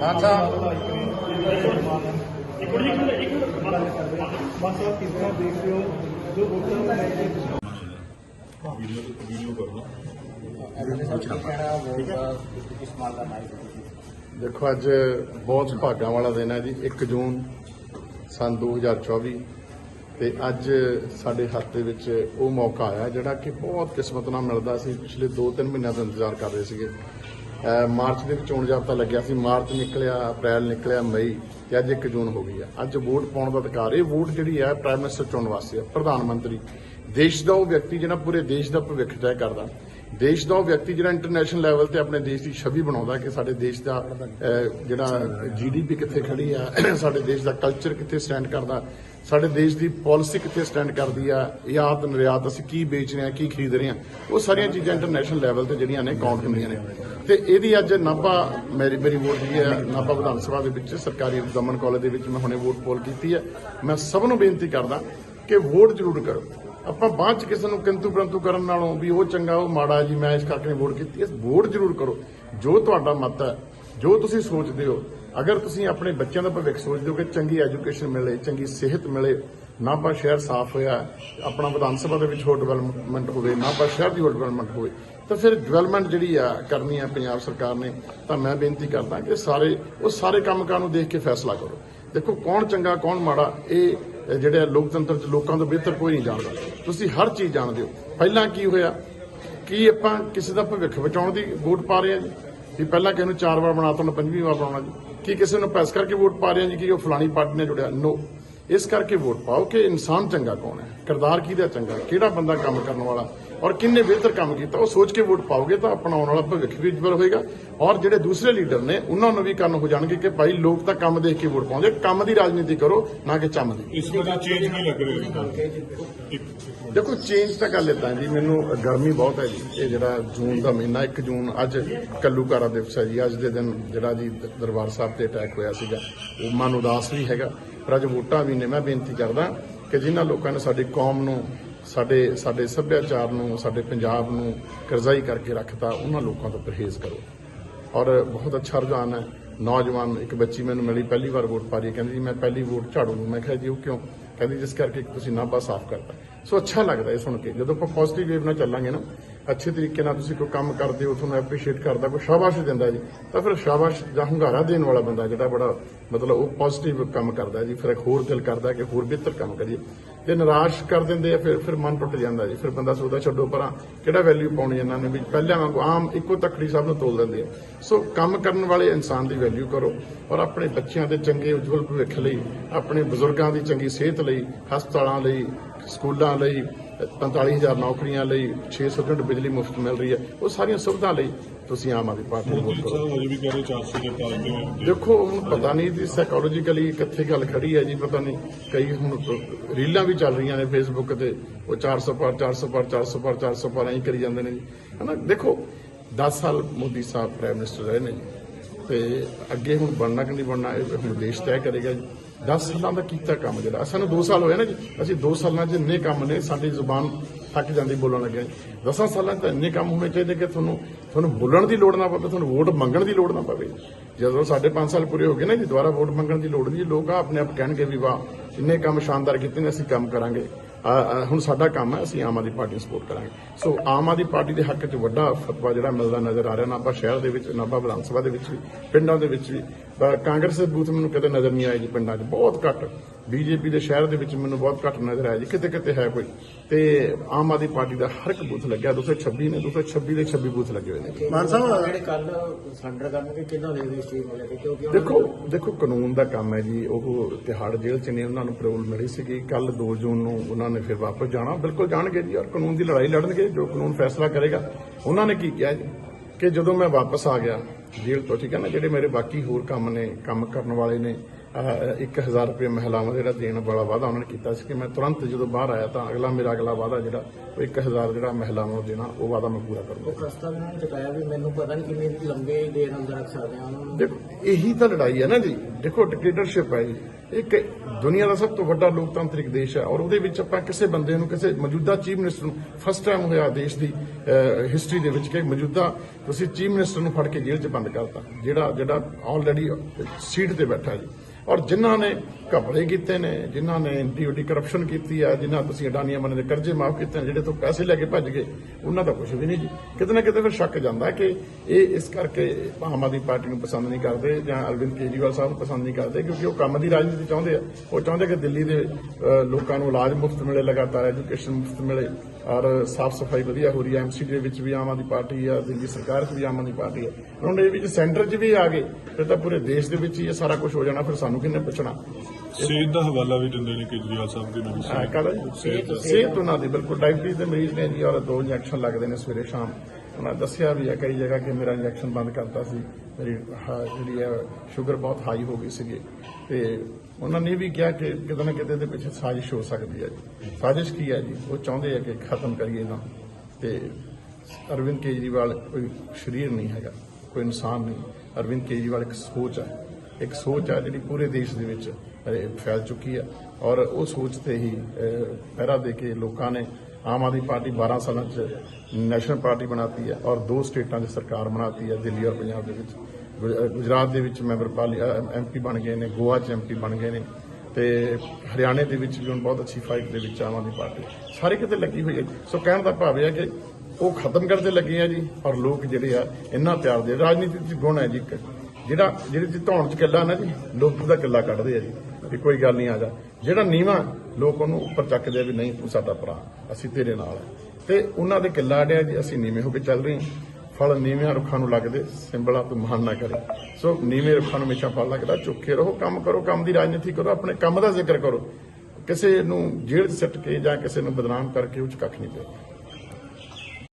ਮਾਨ ਸਾਹਿਬ ਬਸ ਆਪ ਕਿਸ ਤਰ੍ਹਾਂ ਦੇਖ ਰਹੇ ਹੋ ਜੋ ਵੋਟਾਂ ਨੂੰ ਲੈ ਕੇ ਦੇਖੋ ਅੱਜ ਬਹੁਤ ਭਾਗਾਂ ਵਾਲਾ ਦਿਨ ਹੈ ਜੀ। 1 ਜੂਨ ਸਨ 2024 ਤੇ ਅੱਜ ਸਾਡੇ ਹੱਥ ਦੇ ਵਿੱਚ ਉਹ ਮੌਕਾ ਆਇਆ ਜਿਹੜਾ ਕਿ ਬਹੁਤ ਕਿਸਮਤ ਨਾਲ ਮਿਲਦਾ ਸੀ। ਪਿਛਲੇ 2-3 ਮਹੀਨਿਆਂ ਤੋਂ ਇੰਤਜ਼ਾਰ ਕਰ ਰਹੇ ਸੀਗੇ। ਮਾਰਚ ਦੇ ਵਿੱਚ ਚੋਣ ਜਾਬਤਾ ਲੱਗਿਆ ਸੀ। ਮਾਰਚ ਨਿਕਲਿਆ, ਅਪ੍ਰੈਲ ਨਿਕਲਿਆ, ਮਈ ਤੇ ਅੱਜ 1 ਜੂਨ ਹੋ ਗਈ ਆ। ਅੱਜ ਵੋਟ ਪਾਉਣ ਦਾ ਅਧਿਕਾਰ, ਇਹ ਵੋਟ ਜਿਹੜੀ ਹੈ ਪ੍ਰਾਈਮ ਮਿਨਿਸਟਰ ਚੁਣਨ ਵਾਸਤੇ ਪ੍ਰਧਾਨ ਮੰਤਰੀ, ਦੇਸ਼ ਦਾ ਉਹ ਵਿਅਕਤੀ ਜਿਹੜਾ ਪੂਰੇ ਦੇਸ਼ ਦਾ ਭਵਿੱਖ ਤੈਅ ਕਰਦਾ। ਦੇਸ਼ ਦਾ ਉਹ ਵਿਅਕਤੀ ਜਿਹੜਾ ਇੰਟਰਨੈਸ਼ਨਲ ਲੈਵਲ ਤੇ ਆਪਣੇ ਦੇਸ਼ ਦੀ ਛਵੀ ਬਣਾਉਂਦਾ ਕਿ ਸਾਡੇ ਦੇਸ਼ ਦਾ ਅਹ, ਜਿਹੜਾ ਜੀਡੀਪੀ ਕਿੱਥੇ ਖੜੀ ਆ ਸਾਡੇ ਦੇਸ਼ ਦਾ ਕਲਚਰ ਕਿੱਥੇ ਸਟੈਂਡ ਕਰਦਾ ਸਾਡੇ ਦੇਸ਼ ਦੀ ਪਾਲਿਸੀ ਕਿੱਥੇ ਸਟੈਂਡ ਕਰਦੀ ਆ ਯਾਦ ਨਿਰਯਾਤ ਅਸੀਂ ਕੀ ਵੇਚ ਰਹੇ ਆ ਕੀ ਖਰੀਦ ਰਹੇ ਆ ਉਹ ਸਾਰੀਆਂ ਚੀਜ਼ਾਂ ਇੰਟਰਨੈਸ਼ਨਲ ਲੈਵਲ ਤੇ ਜਿਹੜੀਆਂ ਨੇ ਕਾਊਂਟ ਹੁੰਦੀਆਂ ਨੇ। ਤੇ ਇਹਦੀ ਅੱਜ ਨਾਭਾ ਮੇਰੀ ਮੇਰੀ ਵੋਟ ਜਿਹੜੀ ਹੈ ਨਾਭਾ ਵਿਧਾਨ ਸਭਾ ਦੇ ਵਿੱਚ ਸਰਕਾਰੀ ਦਮਨ ਕਾਲਜ ਦੇ ਵਿੱਚ ਮੈਂ ਹੁਣੇ ਵੋਟ ਪੋਲ ਕੀਤੀ ਹੈ ਮੈਂ ਸਭ ਨੂੰ ਬੇਨਤੀ ਕਰਦਾ ਕਿ ਵੋਟ ਜ਼ਰੂਰ ਕਰੋ। ਆਪਾਂ ਬਾਅਦ ਚ ਕਿਸੇ ਨੂੰ ਕਿੰਤੂ ਪ੍ਰੰਤੂ ਕਰਨ ਨਾਲੋਂ ਵੀ ਉਹ ਚੰਗਾ, ਉਹ ਮਾੜਾ ਜੀ, ਮੈਂ ਇਸ ਕਰਕੇ ਵੋਟ ਕੀਤੀ। ਹੈ ਵੋਟ ਜ਼ਰੂਰ ਕਰੋ। ਜੋ ਤੁਹਾਡਾ ਮਤ ਹੈ, ਜੋ ਤੁਸੀਂ ਸੋਚਦੇ ਹੋ, ਅਗਰ ਤੁਸੀਂ ਆਪਣੇ ਬੱਚਿਆਂ ਦਾ ਭਵਿੱਖ ਸੋਚਦੇ ਹੋ ਕਿ ਚੰਗੀ ਐਜੂਕੇਸ਼ਨ ਮਿਲੇ, ਚੰਗੀ ਸਿਹਤ ਮਿਲੇ ਨਾਭਾ ਸ਼ਹਿਰ ਸਾਫ਼ ਹੋਇਆ, ਆਪਣਾ ਵਿਧਾਨ ਸਭਾ ਦੇ ਵਿੱਚ ਹੋਰ ਡਿਵੈਲਪਮੈਂਟ ਹੋਵੇ ਨਾਭਾ ਸ਼ਹਿਰ ਦੀ ਹੋਰ ਡਿਵੈਲਪਮੈਂਟ ਹੋਵੇ, ਤਾਂ ਫਿਰ ਡਿਵੈਲਪਮੈਂਟ ਜਿਹੜੀ ਆ ਕਰਨੀ ਆ ਪੰਜਾਬ ਸਰਕਾਰ ਨੇ, ਤਾਂ ਮੈਂ ਬੇਨਤੀ ਕਰਦਾ ਕਿ ਸਾਰੇ, ਉਹ ਸਾਰੇ ਕੰਮਕਾਰਾਂ ਨੂੰ ਦੇਖ ਕੇ ਫੈਸਲਾ ਕਰੋ। ਦੇਖੋ ਕੌਣ ਚੰਗਾ, ਕੌਣ ਮਾੜਾ, ਇਹ ਜਿਹੜੇ ਆ ਲੋਕਤੰਤਰ ਚ ਲੋਕਾਂ ਤੋਂ ਬਿਹਤਰ ਕੋਈ ਨਹੀਂ ਜਾਣਦਾ। ਤੁਸੀਂ ਹਰ ਚੀਜ਼ ਜਾਣਦੇ ਹੋ। ਪਹਿਲਾਂ ਕੀ ਹੋਇਆ? ਕੀ ਆਪਾਂ ਕਿਸੇ ਦਾ ਭਵਿੱਖ ਬਚਾਉਣ ਦੀ ਵੋਟ ਪਾ ਰਹੇ ਹਾਂ ਜੀ? ਵੀ ਪਹਿਲਾਂ ਕਿਸੇ ਨੂੰ ਚਾਰ ਵਾਰ ਬਣਾਤਾ ਹੁਣ ਪੰਜਵੀਂ ਵਾਰ ਬਣਾਉਣਾ ਜੀ। ਕੀ ਕਿਸੇ ਨੂੰ ਪੈਸ ਕਰਕੇ ਵੋਟ ਪਾ ਰਹੇ ਹਾਂ ਜੀ ਕਿ ਉਹ ਫਲਾਣੀ ਪਾਰਟੀ ਨਾਲ ਜੁੜਿਆ? ਨੋ ਇਸ ਕਰਕੇ ਵੋਟ ਪਾਓ ਕਿ ਇਨਸਾਨ ਚੰਗਾ ਕੌਣ ਹੈ? ਕਿਰਦਾਰ ਕਿਹਦਾ ਚੰਗਾ? ਕਿਹੜਾ ਬੰਦਾ ਕੰਮ ਕਰਨ ਵਾਲਾ? ਔਰ ਕਿੰਨੇ ਬਿਹਤਰ ਕੰਮ ਕੀਤਾ? ਉਹ ਸੋਚ ਕੇ ਵੋਟ ਪਾਓਗੇ ਤਾਂ ਆਪਣਾ ਆਉਣ ਵਾਲਾ ਭਵਿੱਖ ਵੀ ਉਜਵਲ ਹੋਏਗਾ। ਔਰ ਜਿਹੜੇ ਦੂਸਰੇ ਲੀਡਰ ਨੇ ਉਹਨਾਂ ਨੂੰ ਵੀ ਕੰਨ ਹੋ ਜਾਣਗੇ ਕਿ ਭਾਈ ਲੋਕ ਤਾਂ ਕੰਮ ਦੇਖ ਕੇ ਵੋਟ ਪਾਉਂਦੇ। ਕੰਮ ਦੀ ਰਾਜਨੀਤੀ ਕਰੋ ਨਾ ਕਿ ਚੰਮ ਦੀ। ਇਸ ਵਾਰ ਚੇਂਜ ਨਹੀਂ ਲੱਗ ਰਿਹਾ। ਦੇਖੋ ਚੇਂਜ ਤਾਂ ਗੱਲ ਇਦਾਂ ਜੀ। ਮੈਨੂੰ ਗਰਮੀ ਬਹੁਤ ਹੈ ਜੀ। ਇਹ ਜਿਹੜਾ ਜੂਨ ਦਾ ਮਹੀਨਾ 1 ਜੂਨ ਅੱਜ ਕੱਲੂਕਾਰਾ ਦਿਵਸ ਹੈ ਜੀ। ਅੱਜ ਦੇ ਦਿਨ ਜਿਹੜਾ ਜੀ ਦਰਬਾਰ ਸਾਹਿਬ ਤੇ ਅਟੈਕ ਹੋਇਆ ਸੀਗਾ ਉਹ ਮਨ ਉਦਾਸ ਵੀ ਹੈਗਾ। ਪਰ ਅੱਜ ਵੋਟਾਂ ਵੀ ਨੇ। ਮੈਂ ਬੇਨਤੀ ਕਰਦਾ ਕਿ ਜਿਨ੍ਹਾਂ ਲੋਕਾਂ ਨੇ ਸਾਡੀ ਕੌਮ ਨੂੰ, ਸਾਡੇ ਸਾਡੇ ਸੱਭਿਆਚਾਰ ਨੂੰ, ਸਾਡੇ ਪੰਜਾਬ ਨੂੰ ਕਰਜ਼ਾਈ ਕਰਕੇ ਰੱਖਤਾ, ਉਹਨਾਂ ਲੋਕਾਂ ਤੋਂ ਪਰਹੇਜ਼ ਕਰੋ। ਔਰ ਬਹੁਤ ਅੱਛਾ ਰੁਝਾਨ ਹੈ। ਨੌਜਵਾਨ, ਇੱਕ ਬੱਚੀ ਮੈਨੂੰ ਮਿਲੀ, ਪਹਿਲੀ ਵਾਰ ਵੋਟ ਪਾ ਰਹੀ ਹੈ। ਕਹਿੰਦੀ ਜੀ, ਮੈਂ ਪਹਿਲੀ ਵੋਟ ਝਾੜੂ ਨੂੰ। ਮੈਂ ਕਿਹਾ ਜੀ, ਉਹ ਕਿਉਂ? ਕਹਿੰਦੀ ਜਿਸ ਕਰਕੇ ਤੁਸੀਂ ਨਾਭਾ ਸਾਫ਼ ਕਰਤਾ। ਸੋ ਅੱਛਾ ਲੱਗਦਾ ਇਹ ਸੁਣ ਕੇ। ਜਦੋਂ ਆਪਾਂ ਪੋਜ਼ਿਟਿਵ ਵੇਵ ਨਾਲ ਚੱਲਾਂਗੇ ਨਾ ਅੱਛੇ ਤਰੀਕੇ ਨਾਲ ਤੁਸੀਂ ਕੋਈ ਕੰਮ ਕਰਦੇ ਹੋ, ਤੁਹਾਨੂੰ ਐਪਰੀਸ਼ੀਏਟ ਕਰਦਾ, ਕੋਈ ਸ਼ਾਬਾਸ਼ ਦਿੰਦਾ ਜੀ, ਤਾਂ ਫਿਰ ਸ਼ਾਬਾਸ਼ ਜਾਂ ਹੁੰਗਾਰਾ ਦੇਣ ਵਾਲਾ ਬੰਦਾ ਜਿਹੜਾ ਬੜਾ ਮਤਲਬ ਉਹ ਪੋਜ਼ਿਟਿਵ ਕੰਮ ਕਰਦਾ ਜੀ, ਫਿਰ ਇੱਕ ਹੋਰ ਦਿਲ ਕਰਦਾ ਕਿ ਹੋਰ ਬਿਹਤਰ ਕੰਮ ਕਰੀਏ। ਜੇ ਨਿਰਾਸ਼ ਕਰ ਦਿੰਦੇ ਆ, ਫਿਰ ਫਿਰ ਮਨ ਟੁੱਟ ਜਾਂਦਾ ਜੀ, ਫਿਰ ਬੰਦਾ ਸੋਚਦਾ ਛੱਡੋ ਪਰਾਂ, ਕਿਹੜਾ ਵੈਲਿਊ ਪਾਉਣੀ ਇਹਨਾਂ ਨੇ ਵੀ ਪਹਿਲਾਂ ਵਾਂਗੂ ਆਮ ਇੱਕੋ ਤੱਕੜੀ ਸਭ ਨੂੰ ਤੋਲ ਦਿੰਦੇ ਆ। ਸੋ ਕੰਮ ਕਰਨ ਵਾਲੇ ਇਨਸਾਨ ਦੀ ਵੈਲਿਊ ਕਰੋ ਔਰ ਆਪਣੇ ਬੱਚਿਆਂ ਦੇ ਚੰਗੇ ਉਜਵਲ ਭਵਿੱਖ ਲਈ, ਆਪਣੇ ਬਜ਼ੁਰਗਾਂ ਦੀ ਚੰਗੀ ਸਿਹਤ ਲਈ, ਹਸਪਤਾਲਾਂ ਲਈ, ਸਕੂਲਾਂ ਲਈ 45000 ਨੌਕਰੀਆਂ ਲਈ 600 ਯੂਨਿਟ ਬਿਜਲੀ ਮੁਫਤ ਮਿਲ ਰਹੀ ਹੈ। ਉਹ ਸਾਰੀਆਂ ਸੁਵਿਧਾ ਲਈ ਤੁਸੀਂ ਆਮ ਆਦਮੀ ਪਾਰਟੀ ਨੂੰ ਵੋਟ ਕਰੋ। ਸਾਹਿਬ ਅਜੇ ਵੀ ਕਹਿ ਰਹੇ 400 ਦੇ ਤਾਲ ਤੇ ਦੇਖੋ ਹੁਣ ਪਤਾ ਨਹੀਂ ਦੀ ਸਾਈਕੋਲੋਜੀਕਲੀ ਕਿੱਥੇ ਗੱਲ ਖੜੀ ਹੈ ਜੀ ਪਤਾ ਨਹੀਂ। ਕਈ ਹੁਣ ਰੀਲਾਂ ਵੀ ਚੱਲ ਰਹੀਆਂ ਨੇ ਫੇਸਬੁੱਕ ਤੇ। ਉਹ 400 ਪਰ 400 ਪਰ 400 ਪਰ 400 ਪਰ ਐਂ ਕਰੀ ਜਾਂਦੇ ਨੇ ਜੀ। ਹਨਾ? ਦੇਖੋ 10 ਸਾਲ ਮੋਦੀ ਸਾਹਿਬ ਪ੍ਰਾਈਮ ਮਿਨਿਸਟਰ ਰਹੇ ਨੇ ਤੇ ਅੱਗੇ ਹੁਣ ਬਣਨਾ ਕਿ ਨਹੀਂ ਬਣਨਾ ਇਹ ਹੁਣ ਦੇਸ਼ ਤੈਅ ਕਰੇਗਾ ਜੀ। 10 ਸਾਲਾਂ ਦਾ ਕੀਤਾ ਕੰਮ ਜਿਹੜਾ। ਸਾਨੂੰ 2 ਸਾਲ ਹੋਏ ਨਾ ਜੀ। ਅਸੀਂ 2 ਸਾਲਾਂ 'ਚ ਇੰਨੇ ਕੰਮ ਨੇ, ਸਾਡੀ ਜ਼ੁਬਾਨ ਥੱਕ ਜਾਂਦੀ ਬੋਲਣ ਲੱਗਿਆ 10 ਸਾਲਾਂ 'ਚ ਇੰਨੇ ਕੰਮ ਹੋਣੇ ਚਾਹੀਦੇ ਕਿ ਤੁਹਾਨੂੰ ਤੁਹਾਨੂੰ ਬੋਲਣ ਦੀ ਲੋੜ ਨਾ ਪਵੇ, ਤੁਹਾਨੂੰ ਵੋਟ ਮੰਗਣ ਦੀ ਲੋੜ ਨਾ ਪਵੇ। ਜਦੋਂ ਸਾਡੇ 5 ਸਾਲ ਪੂਰੇ ਹੋ ਗਏ ਨਾ ਜੀ, ਦੁਬਾਰਾ ਵੋਟ ਮੰਗਣ ਦੀ ਲੋੜ ਨਹੀਂ, ਲੋਕ ਆਪਣੇ ਆਪ ਕਹਿਣਗੇ ਵੀ ਵਾਹ, ਇੰਨੇ ਕੰਮ ਸ਼ਾਨਦਾਰ ਕੀਤੇ ਨੇ, ਅਸੀਂ ਕੰਮ ਕਰਾਂਗੇ। ਹੁਣ ਸਾਡਾ ਕੰਮ ਹੈ, ਅਸੀਂ ਆਮ ਆਦਮੀ ਪਾਰਟੀ ਨੂੰ ਸਪੋਰਟ ਕਰਾਂਗੇ। ਸੋ ਆਮ ਆਦਮੀ ਪਾਰਟੀ ਦੇ ਹੱਕ 'ਚ ਵੱਡਾ ਫਤਵਾ ਜਿਹੜਾ ਮਿਲਦਾ ਨਜ਼ਰ ਆ ਰਿਹਾ, ਨਾਭਾ ਸ਼ਹਿਰ ਦੇ ਵਿੱਚ, ਨਾਭਾ ਵਿਧਾਨ ਸਭਾ ਦੇ ਵਿੱਚ ਵੀ, ਪਿੰਡਾਂ ਦੇ ਵਿੱਚ ਵੀ। ਕਾਂਗਰਸ ਦੇ ਬੂਥ ਮੈਨੂੰ ਕਦੇ ਨਜ਼ਰ ਨਹੀਂ ਆਏ ਜੀ ਪਿੰਡਾਂ 'ਚ। ਬਹੁਤ ਘੱਟ। ਬੀਜੇਪੀ ਦੇ ਸ਼ਹਿਰ ਦੇ ਵਿੱਚ ਮੈਨੂੰ ਬਹੁਤ ਘੱਟ ਨਜ਼ਰ ਆਇਆ ਜੀ। ਕਿਤੇ ਕਿਤੇ ਹੈ ਕੋਈ। ਤੇ ਆਮ ਆਦਮੀ ਪਾਰਟੀ ਦਾ ਹਰ ਇੱਕ ਬੂਥ ਲੱਗਿਆ। 226 ਨੇ 226 ਦੇ 26 ਬੂਥ ਲੱਗੇ ਹੋਏ ਨੇ। ਮਾਨ ਸਾਹਿਬ ਜਿਹੜੇ ਕੱਲ ਸਰੈਂਡਰ ਕਰਨਗੇ ਕਿੰਨਾ ਦੇ ਇਸ ਚੀਜ਼ ਨੂੰ ਲੈ ਕੇ ਕਿਉਂਕਿ ਦੇਖੋ ਦੇਖੋ ਕਾਨੂੰਨ ਦਾ ਕੰਮ ਹੈ ਜੀ। ਉਹ ਤਿਹਾੜ ਜੇਲ੍ਹ ਚ ਨੇ ਉਹਨਾਂ ਨੂੰ ਪੈਰੋਲ ਮਿਲੀ ਸੀਗੀ ਕੱਲ 2 ਜੂਨ ਨੂੰ ਉਹਨਾਂ ਨੇ ਫਿਰ ਵਾਪਸ ਜਾਣਾ। ਬਿਲਕੁਲ ਜਾਣਗੇ ਜੀ ਔਰ ਕਾਨੂੰਨ ਦੀ ਲੜਾਈ ਲੜਨਗੇ। ਜੋ ਕਾਨੂੰਨ ਫੈਸਲਾ ਕਰੇਗਾ। ਉਹਨਾਂ ਨੇ ਕੀ ਕਿਹਾ ਜੀ? ਕਿ ਜਦੋਂ ਮੈਂ ਵਾਪਸ ਆ ਗਿਆ ਜੇਲ੍ਹ ਤੋਂ, ਠੀਕ ਹੈ ਨਾ? ਜਿਹੜੇ ਮੇਰੇ ਬਾਕੀ ਹੋਰ ਕੰਮ ਨੇ, ਕੰਮ ਕਰਨ ਵਾਲੇ ਨੇ 1000 ਰੁਪਏ ਮਹਿਲਾਵਾਂ ਦਾ ਜਿਹੜਾ ਦੇਣ ਵਾਲਾ ਵਾਅਦਾ ਉਹਨਾਂ ਨੇ ਕੀਤਾ ਸੀ ਕਿ ਮੈਂ ਤੁਰੰਤ ਜਦੋਂ ਬਾਹਰ ਆਇਆ ਤਾਂ ਅਗਲਾ ਮੇਰਾ ਅਗਲਾ ਵਾਅਦਾ ਜਿਹੜਾ ਉਹ 1000 ਜਿਹੜਾ ਮਹਿਲਾਵਾਂ ਨੂੰ ਦੇਣਾ ਉਹ ਵਾਅਦਾ ਮੈਂ ਪੂਰਾ ਕਰੂੰਗਾ ਉਹ ਖਸਤਾ ਉਹਨਾਂ ਨੇ ਚੁਕਾਇਆ ਵੀ ਮੈਨੂੰ ਪਤਾ ਨਹੀਂ ਕਿੰਨੇ ਲੰਬੇ ਦੇਰ ਅੰਦਰ ਰੱਖ ਸਕਦੇ ਆ ਉਹਨਾਂ ਨੂੰ। ਦੇਖੋ ਇਹੀ ਤਾਂ ਲੜਾਈ ਹੈ ਨਾ ਜੀ। ਦੇਖੋ ਡਿਕਟੇਟਰਸ਼ਿਪ ਹੈ ਜੀ। ਇੱਕ ਦੁਨੀਆ ਦਾ ਸਭ ਤੋਂ ਵੱਡਾ ਲੋਕਤੰਤਰਿਕ ਦੇਸ਼ ਹੈ ਔਰ ਉਹਦੇ ਵਿੱਚ ਆਪਾਂ ਕਿਸੇ ਬੰਦੇ ਨੂੰ ਕਿਸੇ ਮੌਜੂਦਾ ਚੀਫ ਮਿਨਿਸਟਰ ਨੂੰ ਫਸਟ ਟਾਈਮ ਹੋਇਆ ਦੇਸ਼ ਦੀ ਹਿਸਟਰੀ ਦੇ ਵਿੱਚ ਕਿ ਮੌਜੂਦਾ ਤੁਸੀਂ ਚੀਫ ਮਿਨਿਸਟਰ ਨੂੰ ਫੜ ਕੇ ਜੇਲ੍ਹ 'ਚ ਬੰਦ ਕਰਤਾ ਜਿਹੜਾ ਜਿਹੜਾ ਆਲਰੇਡੀ ਸੀਟ ਤੇ ਬੈਠਾ ਜੀ। ਔਰ ਜਿਨ੍ਹਾਂ ਨੇ ਘਪਲੇ ਕੀਤੇ ਨੇ, ਜਿਨ੍ਹਾਂ ਨੇ ਡਿਊਟੀ ਕਰਪਸ਼ਨ ਕੀਤੀ ਆ, ਜਿਨ੍ਹਾਂ ਤੁਸੀਂ ਅਡਾਨੀਆਂ ਬਣੇ ਦੇ ਕਰਜ਼ੇ ਮਾਫ ਕੀਤੇ ਨੇ, ਜਿਹੜੇ ਤੋਂ ਪੈਸੇ ਲੈ ਕੇ ਭੱਜ ਗਏ, ਉਹਨਾਂ ਦਾ ਕੁਝ ਵੀ ਨਹੀਂ ਜੀ। ਕਿਤੇ ਨਾ ਕਿਤੇ ਫਿਰ ਸ਼ੱਕ ਜਾਂਦਾ ਕਿ ਇਹ ਇਸ ਕਰਕੇ ਆਮ ਆਦਮੀ ਪਾਰਟੀ ਨੂੰ ਪਸੰਦ ਨਹੀਂ ਕਰਦੇ ਜਾਂ ਅਰਵਿੰਦ ਕੇਜਰੀਵਾਲ ਸਾਹਿਬ ਨੂੰ ਪਸੰਦ ਨਹੀਂ ਕਰਦੇ, ਕਿਉਂਕਿ ਉਹ ਕੰਮ ਦੀ ਰਾਜਨੀਤੀ ਚਾਹੁੰਦੇ ਆ। ਉਹ ਚਾਹੁੰਦੇ ਕਿ ਦਿੱਲੀ ਦੇ ਲੋਕਾਂ ਨੂੰ ਇਲਾਜ ਮੁਫਤ ਮਿਲੇ, ਲਗਾਤਾਰ ਐਜੂਕੇਸ਼ਨ ਮੁਫਤ ਮਿਲੇ ਔਰ ਸਾਫ਼ ਸਫ਼ਾਈ ਵਧੀਆ ਹੋ ਰਹੀ ਹੈ। ਐਮਸੀ ਦੇ ਵਿੱਚ ਵੀ ਆਮ ਆਦਮੀ ਪਾਰਟੀ ਆ, ਦਿੱਲੀ ਸਰਕਾਰ 'ਚ ਵੀ ਆਮ ਆਦਮੀ ਪਾਰਟੀ ਹੈ ਹੁਣ ਇਹ ਵਿੱਚ ਸੈਂਟਰ 'ਚ ਵੀ ਆ ਗਏ, ਫਿਰ ਤਾਂ ਪੂਰੇ ਦੇਸ਼ ਦੇ ਵਿੱਚ ਹੀ ਇਹ ਸਾਰਾ ਕੁਝ ਹੋ ਜਾਣਾ, ਫਿਰ ਸਾਨੂੰ ਕਿੰਨੇ ਪੁੱਛਣਾ? ਸਿਹਤ ਦਾ ਹਵਾਲਾ ਵੀ ਦਿੰਦੇ ਨੇ ਕੇਜਰੀਵਾਲ ਸਾਹਿਬ ਦੇ ਨਾਲ। ਆ ਕਾਹਦਾ ਜੀ ਸਿਹਤ ਸਿਹਤ ਉਹਨਾਂ ਦੀ ਬਿਲਕੁਲ। ਡਾਇਬਟੀਜ਼ ਦੇ ਮਰੀਜ਼ ਨੇ ਜੀ ਔਰ ਦੋ ਇੰਜੈਕਸ਼ਨ ਲੱਗਦੇ ਨੇ ਸਵੇਰੇ ਸ਼ਾਮ। ਉਹਨਾਂ ਦੱਸਿਆ ਵੀ ਹੈ ਕਈ ਜਗ੍ਹਾ ਕਿ ਮੇਰਾ ਇੰਜੈਕਸ਼ਨ ਬੰਦ ਕਰਤਾ ਸੀ। ਮੇਰੀ ਹਾ- ਜਿਹੜੀ ਹੈ ਸ਼ੂਗਰ ਬਹੁਤ ਹਾਈ ਹੋ ਗਈ ਸੀਗੀ। ਤੇ ਉਹਨਾਂ ਨੇ ਵੀ ਕਿਹਾ ਕਿ ਕਿਤੇ ਨਾ ਕਿਤੇ ਦੇ ਪਿੱਛੇ ਸਾਜ਼ਿਸ਼ ਹੋ ਸਕਦੀ ਹੈ ਜੀ। ਸਾਜ਼ਿਸ਼ ਕੀ ਹੈ ਜੀ? ਉਹ ਚਾਹੁੰਦੇ ਆ ਕਿ ਖਤਮ ਕਰੀਏ ਨੂੰ। ਤੇ ਅਰਵਿੰਦ ਕੇਜਰੀਵਾਲ ਕੋਈ ਸ਼ਰੀਰ ਨਹੀਂ ਹੈਗਾ ਕੋਈ ਇਨਸਾਨ ਨਹੀਂ। ਅਰਵਿੰਦ ਕੇਜਰੀਵਾਲ ਇੱਕ ਸੋਚ ਹੈ। ਇੱਕ ਸੋਚ ਆ ਜਿਹੜੀ ਪੂਰੇ ਦੇਸ਼ ਦੇ ਵਿੱਚ ਫੈਲ ਚੁੱਕੀ ਹੈ ਔਰ ਉਹ ਸੋਚ ਤੇ ਹੀ ਪਹਿਰਾ ਦੇ ਕੇ ਲੋਕਾਂ ਨੇ ਆਮ ਆਦਮੀ ਪਾਰਟੀ 12 ਸਾਲਾਂ 'ਚ ਨੈਸ਼ਨਲ ਪਾਰਟੀ ਬਣਾਤੀ ਹੈ ਔਰ ਦੋ ਸਟੇਟਾਂ 'ਚ ਸਰਕਾਰ ਬਣਾਤੀ ਹੈ ਦਿੱਲੀ ਔਰ ਪੰਜਾਬ ਦੇ ਵਿੱਚ। ਗੁਜ- ਗੁਜਰਾਤ ਦੇ ਵਿੱਚ ਮੈਂਬਰ ਪਾਲੀ ਐਮਪੀ ਬਣ ਗਏ ਨੇ, ਗੋਆ 'ਚ ਐਮਪੀ ਬਣ ਗਏ ਨੇ ਤੇ ਹਰਿਆਣੇ ਦੇ ਵਿੱਚ ਵੀ ਹੁਣ ਬਹੁਤ ਅੱਛੀ ਫਾਈਟ ਦੇ ਵਿੱਚ ਆਮ ਆਦਮੀ ਪਾਰਟੀ। ਸਾਰੇ ਕਿਤੇ ਲੱਗੀ ਹੋਈ ਹੈ। ਸੋ ਕਹਿਣ ਦਾ ਭਾਵ ਇਹ ਹੈ ਕਿ ਉਹ ਖਤਮ ਕਰਦੇ ਲੱਗੇ ਆ ਜੀ ਔਰ ਲੋਕ ਜਿਹੜੇ ਆ, ਇੰਨਾ ਪਿਆਰ ਦੇ। ਰਾਜਨੀਤੀ ਚ ਗੁਣ ਹੈ ਜੀ ਇੱਕ। ਜਿਹੜਾ ਜਿਹੜੀ ਧੌਣ ਚ ਕਿੱਲਾ ਨਾ ਜੀ, ਲੋਕ ਉਹਦਾ ਕਿੱਲਾ ਕੱਢਦੇ ਆ ਜੀ, ਵੀ ਕੋਈ ਗੱਲ ਨਹੀਂ ਆ ਜਾ। ਜਿਹੜਾ ਨੀਵਾ ਲੋਕ ਉਹਨੂੰ ਉੱਪਰ ਚੱਕਦੇ ਆ ਵੀ ਨਹੀਂ, ਤੂੰ ਸਾਡਾ ਭਰਾ, ਅਸੀਂ ਤੇਰੇ ਨਾਲ ਆ। ਤੇ ਉਹਨਾਂ ਦੇ ਕਿੱਲਾ ਅੜਿਆ ਜੀ, ਅਸੀਂ ਨੀਵੇਂ ਹੋ ਕੇ ਚੱਲ ਰਹੇ ਹਾਂ। ਫਲ ਨੀਵੇਂ ਰੁੱਖਾਂ ਨੂੰ ਲੱਗਦੇ, ਸਿੰਬਲਾ ਤੂੰ ਮਹਾਨ ਨਾ ਕਰੇ। ਸੋ ਨੀਵੇਂ ਰੁੱਖਾਂ ਨੂੰ ਹਮੇਸ਼ਾ ਫਲ ਲੱਗਦਾ, ਚੁੱਕੇ ਰਹੋ, ਕੰਮ ਕਰੋ, ਕੰਮ ਦੀ ਰਾਜਨੀਤੀ ਕਰੋ, ਆਪਣੇ ਕੰਮ ਦਾ ਜ਼ਿਕਰ ਕਰੋ। ਕਿਸੇ ਨੂੰ ਜੇਲ੍ਹ 'ਚ ਸਿੱਟ ਕੇ ਜਾਂ ਕਿਸੇ ਨੂੰ ਬਦਨਾਮ ਕਰਕੇ ਉਹ 'ਚ ਕੱਖ ਨਹੀਂ ਪਿਆ